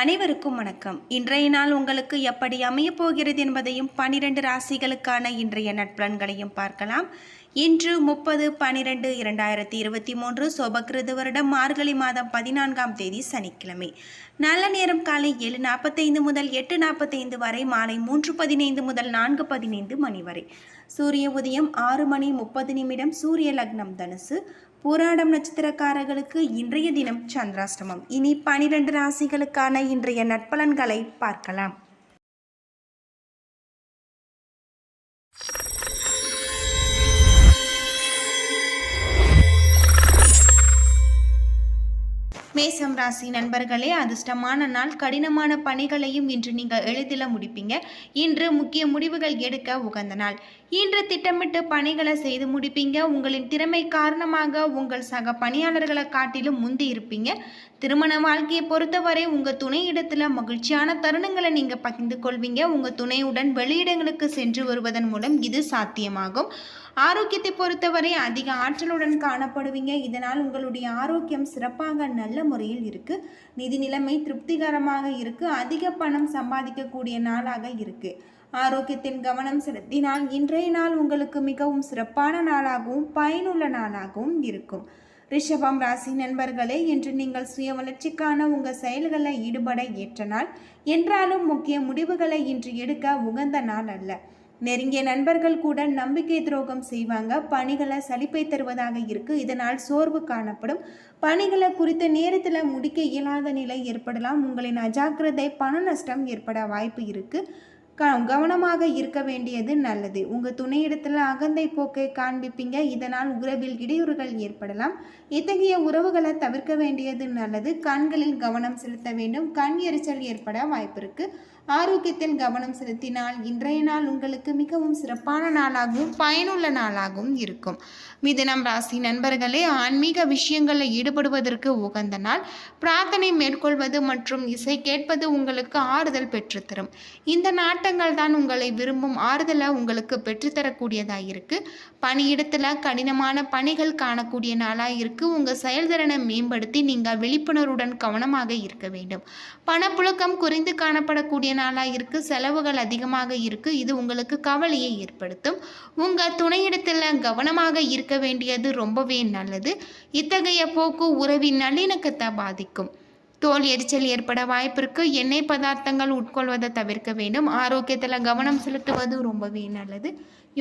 அனைவருக்கும் வணக்கம். இன்றைய நாள் உங்களுக்கு எப்படி அமையப் போகிறது என்பதையும் பனிரெண்டு ராசிகளுக்கான இன்றைய நட்பலன்களையும் பார்க்கலாம். இன்று முப்பது பனிரெண்டு இரண்டாயிரத்தி இருபத்தி மூன்று சோபகிருது வருடம் மார்கழி மாதம் பதினான்காம் தேதி சனிக்கிழமை. நல்ல நேரம் காலை ஏழு நாற்பத்தைந்து முதல் எட்டு நாற்பத்தைந்து வரை மாலை மூன்று பதினைந்து முதல் நான்கு பதினைந்து மணி வரை. சூரிய உதயம் ஆறு மணி முப்பது நிமிடம் சூரிய லக்னம் தனுசு. பூராடம் நட்சத்திரக்காரர்களுக்கு இன்றைய தினம் சந்திராஷ்டமம். இனி பனிரெண்டு ராசிகளுக்கான இன்றைய நட்பலன்களை பார்க்கலாம். மேசம் ராசி நண்பர்களே அதிர்ஷ்டமான நாள். கடினமான பணிகளையும் இன்று நீங்கள் எளிதில் முடிப்பீங்க. இன்று முக்கிய முடிவுகள் எடுக்க உகந்த நாள். இன்று திட்டமிட்டு பணிகளை செய்து முடிப்பீங்க. உங்களின் திறமை காரணமாக உங்கள் சக பணியாளர்களை காட்டிலும் முந்தி இருப்பீங்க. திருமண வாழ்க்கையை பொறுத்தவரை உங்கள் துணையிடத்தில் மகிழ்ச்சியான தருணங்களை நீங்கள் பகிர்ந்து கொள்வீங்க. உங்கள் துணையுடன் வெளியிடங்களுக்கு சென்று வருவதன் மூலம் இது சாத்தியமாகும். ஆரோக்கியத்தை பொறுத்தவரை அதிக ஆற்றலுடன் காணப்படுவீங்க. இதனால் உங்களுடைய ஆரோக்கியம் சிறப்பாக நல்ல முறையில் இருக்குது நிதி நிலைமை திருப்திகரமாக இருக்குது அதிக பணம் சம்பாதிக்கக்கூடிய நாளாக இருக்குது ஆரோக்கியத்தின் கவனம் செலுத்தினால் இன்றைய நாள் உங்களுக்கு மிகவும் சிறப்பான நாளாகவும் பயனுள்ள நாளாகவும் இருக்கும். ரிஷபம் ராசி நண்பர்களே இன்று நீங்கள் சுய வளர்ச்சிக்கான உங்கள் செயல்களில் ஈடுபட ஏற்ற நாள் என்றாலும் முக்கிய முடிவுகளை இன்று எடுக்க உகந்த நாள் அல்ல. நெருங்கிய நண்பர்கள் கூட நம்பிக்கை துரோகம் செய்வாங்க. பணிகளை சலிப்பை தருவதாக இருக்கு. இதனால் சோர்வு காணப்படும். பணிகளை குறித்த நேரத்தில் முடிக்க இயலாத நிலை ஏற்படலாம். உங்களின் அஜாக்கிரதை பண நஷ்டம் ஏற்பட வாய்ப்பு இருக்குது க கவனமாக இருக்க வேண்டியது நல்லது. உங்கள் துணையிடத்தில் அகந்தை போக்கை காண்பிப்பீங்க. இதனால் உறவில் இடையூறுகள் ஏற்படலாம். இத்தகைய உறவுகளை தவிர்க்க வேண்டியது நல்லது. கண்களில் கவனம் செலுத்த வேண்டும். கண் எரிச்சல் ஏற்பட வாய்ப்பு இருக்குது ஆரோக்கியத்தில் கவனம் செலுத்தினால் இன்றைய நாள் உங்களுக்கு மிகவும் சிறப்பான நாளாகவும் பயனுள்ள நாளாகவும் இருக்கும். மிதனம் ராசி நண்பர்களே ஆன்மீக விஷயங்களில் ஈடுபடுவதற்கு உகந்த நாள். பிரார்த்தனை மேற்கொள்வது மற்றும் இசை கேட்பது உங்களுக்கு ஆறுதல் பெற்றுத்தரும். இந்த நாட்டங்கள் தான் உங்களை விரும்பும் ஆறுதலை உங்களுக்கு பெற்றுத்தரக்கூடியதாக இருக்குது பணியிடத்தில் கடினமான பணிகள் காணக்கூடிய நாளாக இருக்குது உங்கள் செயல்திறனை மேம்படுத்தி நீங்கள் விழிப்புணர்வுடன் கவனமாக இருக்க வேண்டும். பணப்புழக்கம் குறைந்து காணப்படக்கூடிய நாளாக இருக்கு செலவுகள் அதிகமாக இருக்கு இது உங்களுக்கு கவலையை ஏற்படுத்தும். உங்கள் துணையிடத்தில் கவனமாக இருக்க வேண்டியது ரொம்பவே நல்லது. இத்தகைய போக்கு உறவின் நல்லிணக்கத்தை பாதிக்கும். தோல் எரிச்சல் ஏற்பட வாய்ப்பிருக்கு. எண்ணெய் பதார்த்தங்கள் உட்கொள்வதை தவிர்க்க வேண்டும். ஆரோக்கியத்தில் கவனம் செலுத்துவது ரொம்பவே நல்லது.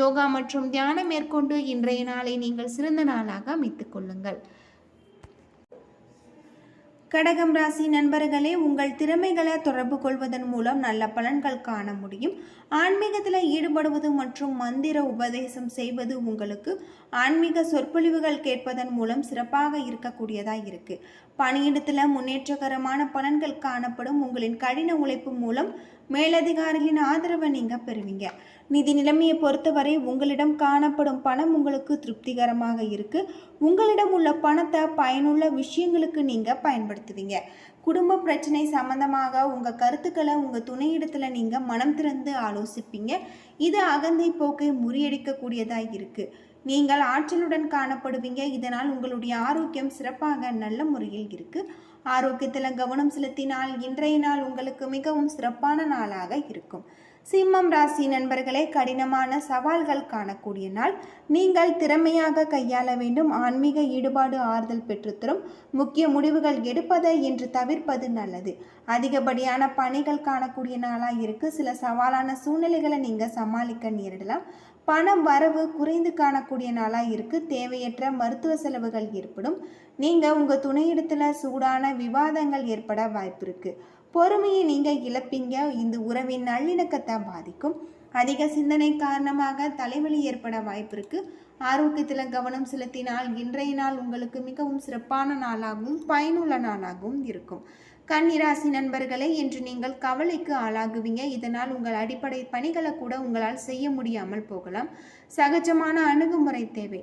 யோகா மற்றும் தியானம் மேற்கொண்டு இன்றைய நாளை நீங்கள் சிறந்த நாளாக அமைத்துக் கொள்ளுங்கள். கடகம் ராசி நண்பர்களே உங்கள் திறமைகளை தொடர்பு கொள்வதன் மூலம் நல்ல பலன்கள் காண முடியும். ஆன்மீகத்தில் ஈடுபடுவது மற்றும் மந்திர உபதேசம் செய்வது உங்களுக்கு ஆன்மீக சொற்பொழிவுகள் கேட்பதன் மூலம் சிறப்பாக இருக்கக்கூடியதாக இருக்குது பணியிடத்தில் முன்னேற்றகரமான பலன்கள் காணப்படும். உங்களின் கடின உழைப்பு மூலம் மேலதிகாரிகளின் ஆதரவை நீங்கள் பெறுவீங்க. நிதி நிலைமையை பொறுத்தவரை உங்களிடம் காணப்படும் பணம் உங்களுக்கு திருப்திகரமாக இருக்கு. உங்களிடம் உள்ள பணத்தை பயனுள்ள விஷயங்களுக்கு நீங்கள் பயன்படுத்துவீங்க. குடும்ப பிரச்சனை சம்பந்தமாக உங்கள் கருத்துக்களை உங்கள் துணையிடத்தில் நீங்கள் மனம் திறந்து ஆலோசிப்பீங்க. இது அகந்தை போக்கை முறியடிக்கக்கூடியதாக இருக்குது நீங்கள் ஆற்றலுடன் காணப்படுவீங்க. இதனால் உங்களுடைய ஆரோக்கியம் சிறப்பாக நல்ல முறையில் இருக்குது ஆரோக்கியத்தில் கவனம் செலுத்தினால் இன்றைய நாள் உங்களுக்கு மிகவும் சிறப்பான நாளாக இருக்கும். சிம்மம் ராசி நண்பர்களே கடினமான சவால்கள் காணக்கூடிய நாள். நீங்கள் திறமையாக கையாள வேண்டும். ஆன்மீக ஈடுபாடு ஆறுதல் பெற்றுத்தரும். முக்கிய முடிவுகள் எடுப்பதை என்று தவிர்ப்பது நல்லது. அதிகப்படியான பணிகள் காணக்கூடிய நாளாக இருக்கு. சில சவாலான சூழ்நிலைகளை நீங்கள் சமாளிக்க நேரிடலாம். பணம் வரவு குறைந்து காணக்கூடிய நாளாக இருக்குது தேவையற்ற மருத்துவ செலவுகள் ஏற்படும். நீங்கள் உங்கள் துணையிடத்தில் சூடான விவாதங்கள் ஏற்பட வாய்ப்பு இருக்குது பொறுமையை நீங்கள் இழப்பீங்க. இந்த உறவின் நல்லிணக்கத்தை பாதிக்கும். அதிக சிந்தனை காரணமாக தலைவலி ஏற்பட வாய்ப்பு இருக்குது ஆரோக்கியத்தில் கவனம் செலுத்தினால் இன்றைய நாள் உங்களுக்கு மிகவும் சிறப்பான நாளாகவும் பயனுள்ள நாளாகவும் இருக்கும். கன்னிராசி நண்பர்களே என்று நீங்கள் கவலைக்கு ஆளாகுவீங்க. இதனால் உங்கள் அடிப்படை பணிகளை கூட உங்களால் செய்ய முடியாமல் போகலாம். சகஜமான அணுகுமுறை தேவை.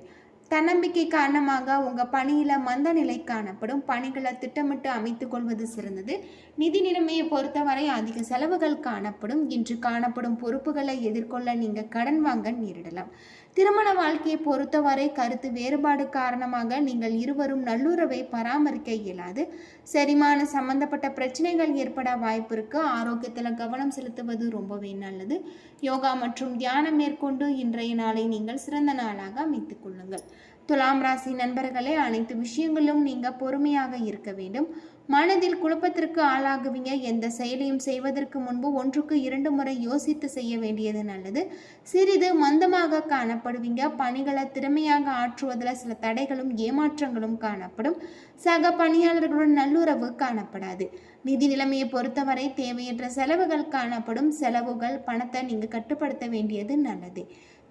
தன்னம்பிக்கை காரணமாக உங்கள் பணியில் மந்த நிலை காணப்படும். பணிகளை திட்டமிட்டு அமைத்து கொள்வது சிறந்தது. நிதி நிலைமையை பொறுத்தவரை அதிக செலவுகள் காணப்படும். இன்று காணப்படும் பொறுப்புகளை எதிர்கொள்ள நீங்கள் கடன் வாங்க நேரிடலாம். திருமண வாழ்க்கையை பொறுத்தவரை கருத்து வேறுபாடு காரணமாக நீங்கள் இருவரும் நல்லுறவை பராமரிக்க இயலாது. செரிமான சம்பந்தப்பட்ட பிரச்சனைகள் ஏற்பட வாய்ப்பு இருக்கு. ஆரோக்கியத்தில் கவனம் செலுத்துவது ரொம்பவே நல்லது. யோகா மற்றும் தியானம் மேற்கொண்டு இன்றைய நாளை நீங்கள் சிறந்த நாளாக அமைத்துக் கொள்ளுங்கள். துலாம் ராசி நண்பர்களே அனைத்து விஷயங்களும் நீங்க பொறுமையாக இருக்க வேண்டும். மனதில் குழப்பத்திற்கு ஆளாகுவீங்க. எந்த செயலையும் செய்வதற்கு முன்பு ஒன்றுக்கு இரண்டு முறை யோசித்து செய்ய வேண்டியது நல்லது. சிறிது மந்தமாக காணப்படுவீங்க. பணிகளை திறமையாக ஆற்றுவதில் சில தடைகளும் ஏமாற்றங்களும் காணப்படும். சக பணியாளர்களுடன் நல்லுறவு காணப்படாது. நிதி நிலைமையை பொறுத்தவரை தேவையற்ற செலவுகள் காணப்படும். செலவுகள் பணத்தை நீங்கள் கட்டுப்படுத்த வேண்டியது நல்லது.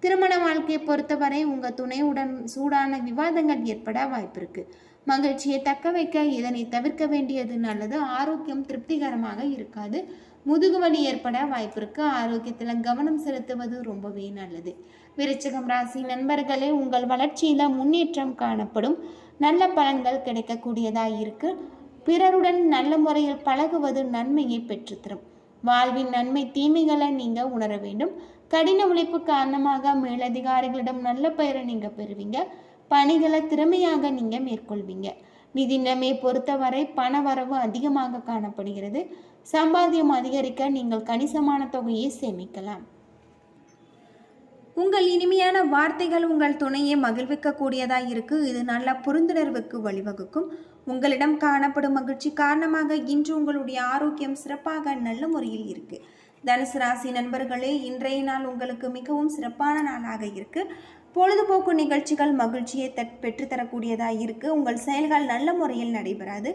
திருமண வாழ்க்கையை பொறுத்தவரை உங்க துணையுடன் சூடான விவாதங்கள் ஏற்பட வாய்ப்பிருக்கு மகிழ்ச்சியை தக்க வைக்க இதனை தவிர்க்க வேண்டியது நல்லது. ஆரோக்கியம் திருப்திகரமாக இருக்காது. முதுகுவலி ஏற்பட வாய்ப்பிருக்கு ஆரோக்கியத்தில் கவனம் செலுத்துவது ரொம்பவே நல்லது. விருச்சிகம் ராசி நண்பர்களே உங்கள் வளர்ச்சியில் முன்னேற்றம் காணப்படும். நல்ல பலன்கள் கிடைக்கக்கூடியதாக இருக்கு. பிறருடன் நல்ல முறையில் பழகுவது நன்மையை பெற்றுத்தரும். வாழ்வின் நன்மை தீமைகளை நீங்கள் உணர வேண்டும். கடின உழைப்பு காரணமாக மேலதிகாரிகளிடம் நல்ல பெயரை நீங்கள் பெறுவீங்க. பணிகளை திறமையாக நீங்கள் மேற்கொள்வீங்க. நிதி நிலைமையை பொறுத்தவரை பண வரவு அதிகமாக காணப்படுகிறது. சம்பாத்தியம் அதிகரிக்க நீங்கள் கணிசமான தொகையை சேமிக்கலாம். உங்கள் இனிமையான வார்த்தைகள் உங்கள் துணையை மகிழ்விக்கக்கூடியதாக இருக்கு. இது நல்ல புரிந்துணர்வுக்கு வழிவகுக்கும். உங்களிடம் காணப்படும் மகிழ்ச்சி காரணமாக இன்று உங்களுடைய ஆரோக்கியம் சிறப்பாக நல்ல முறையில் இருக்கு. தனுசு ராசி நண்பர்களே இன்றைய நாள் உங்களுக்கு மிகவும் சிறப்பான நாளாக இருக்கு. பொழுதுபோக்கு நிகழ்ச்சிகள் மகிழ்ச்சியை த பெற்றுத்தரக்கூடியதாக இருக்குது உங்கள் செயல்கள் நல்ல முறையில் நடைபெறாது.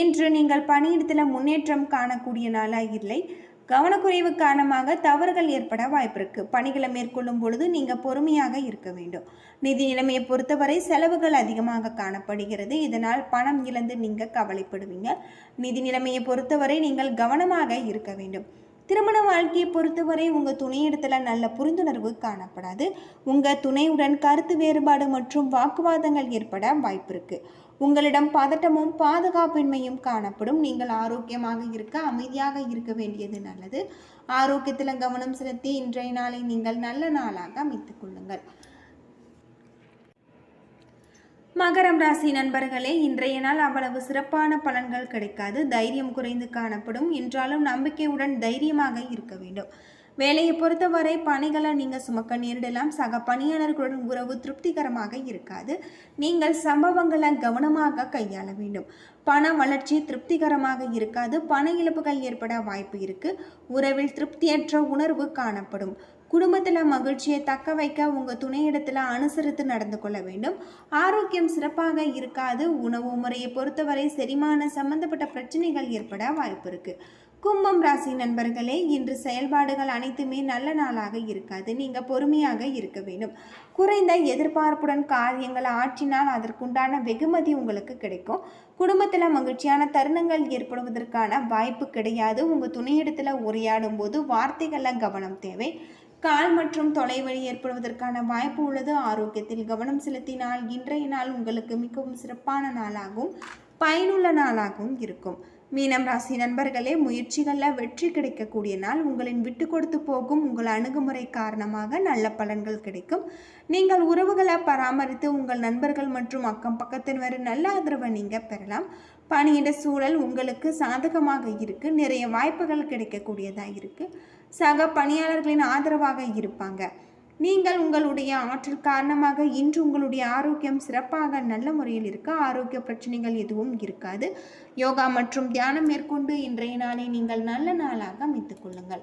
இன்று நீங்கள் பணியிடத்தில் முன்னேற்றம் காணக்கூடிய நாளாக இல்லை. கவனக்குறைவு காரணமாக தவறுகள் ஏற்பட வாய்ப்பிருக்கு பணிகளை மேற்கொள்ளும் பொழுது நீங்கள் பொறுமையாக இருக்க வேண்டும். நிதி நிலைமையை பொறுத்தவரை செலவுகள் அதிகமாக காணப்படுகிறது. இதனால் பணம் இழந்து நீங்கள் கவலைப்படுவீங்க. நிதி நிலைமையை பொறுத்தவரை நீங்கள் கவனமாக இருக்க வேண்டும். திருமண வாழ்க்கையை பொறுத்தவரை உங்கள் துணையிடத்தில் நல்ல புரிந்துணர்வு காணப்படாது. உங்கள் துணையுடன் கருத்து வேறுபாடு மற்றும் வாக்குவாதங்கள் ஏற்பட வாய்ப்பு இருக்குது உங்களிடம் பதட்டமும் பாதுகாப்பின்மையும் காணப்படும். நீங்கள் ஆரோக்கியமாக இருக்க அமைதியாக இருக்க வேண்டியது நல்லது. ஆரோக்கியத்தில் கவனம் செலுத்தி இன்றைய நாளை நீங்கள் நல்ல நாளாக அமைத்துக் கொள்ளுங்கள். மகரம் ராசி நண்பர்களே இன்றைய நாள் அவ்வளவு சிறப்பான பலன்கள் கிடைக்காது. தைரியம் குறைந்து காணப்படும். என்றாலும் நம்பிக்கையுடன் தைரியமாக இருக்க வேண்டும். வேலையை பொறுத்தவரை பணிகளை நீங்கள் சுமக்க நேரிடலாம். சக பணியாளர்களுடன் உறவு திருப்திகரமாக இருக்காது. நீங்கள் சம்பவங்களை கவனமாக கையாள வேண்டும். பண வளர்ச்சி திருப்திகரமாக இருக்காது. பண இழப்புகள் ஏற்பட வாய்ப்பு இருக்கு. உறவில் திருப்தியற்ற உணர்வு காணப்படும். குடும்பத்தில் மகிழ்ச்சியை தக்க வைக்க உங்கள் துணையிடத்தில் அனுசரித்து நடந்து கொள்ள வேண்டும். ஆரோக்கியம் சிறப்பாக இருக்காது. உணவு முறையை பொறுத்தவரை செரிமான சம்பந்தப்பட்ட பிரச்சனைகள் ஏற்பட வாய்ப்பு இருக்குது கும்பம் ராசி நண்பர்களே இன்று செயல்பாடுகள் அனைத்துமே நல்ல நாளாக இருக்காது. நீங்கள் பொறுமையாக இருக்க வேண்டும். குறைந்த எதிர்பார்ப்புடன் காரியங்களை ஆற்றினால் அதற்குண்டான வெகுமதி உங்களுக்கு கிடைக்கும். குடும்பத்தில் மகிழ்ச்சியான தருணங்கள் ஏற்படுவதற்கான வாய்ப்பு கிடையாது. உங்கள் துணையிடத்தில் உரையாடும் போது வார்த்தைகளில் கவனம் தேவை. கால் மற்றும் தொலைவழி ஏற்படுவதற்கான வாய்ப்பு உள்ளது. ஆரோக்கியத்தில் கவனம் செலுத்தினால் இன்றைய நாள் உங்களுக்கு மிகவும் சிறப்பான நாளாகவும் பயனுள்ள நாளாகவும் இருக்கும். மீனம் ராசி நண்பர்களே முயற்சிகளில் வெற்றி கிடைக்கக்கூடிய நாள் உங்களின் விட்டு கொடுத்து போகும் உங்கள் அணுகுமுறை காரணமாக நல்ல பலன்கள் கிடைக்கும். நீங்கள் உறவுகளை பராமரித்து உங்கள் நண்பர்கள் மற்றும் அக்கம் பக்கத்தினர் நல்ல ஆதரவை நீங்கள் பெறலாம். பணியிட சூழல் உங்களுக்கு சாதகமாக இருக்குது நிறைய வாய்ப்புகள் கிடைக்கக்கூடியதாக இருக்குது சக பணியாளர்களின் ஆதரவாக இருப்பாங்க. நீங்கள் உங்களுடைய ஆற்றல் காரணமாக இன்று உங்களுடைய ஆரோக்கியம் சிறப்பாக நல்ல முறையில் இருக்க ஆரோக்கிய பிரச்சனைகள் எதுவும் இருக்காது. யோகா மற்றும் தியானம் மேற்கொண்டு இன்றைய நாளை நீங்கள் நல்ல நாளாக அமைத்துக் கொள்ளுங்கள்.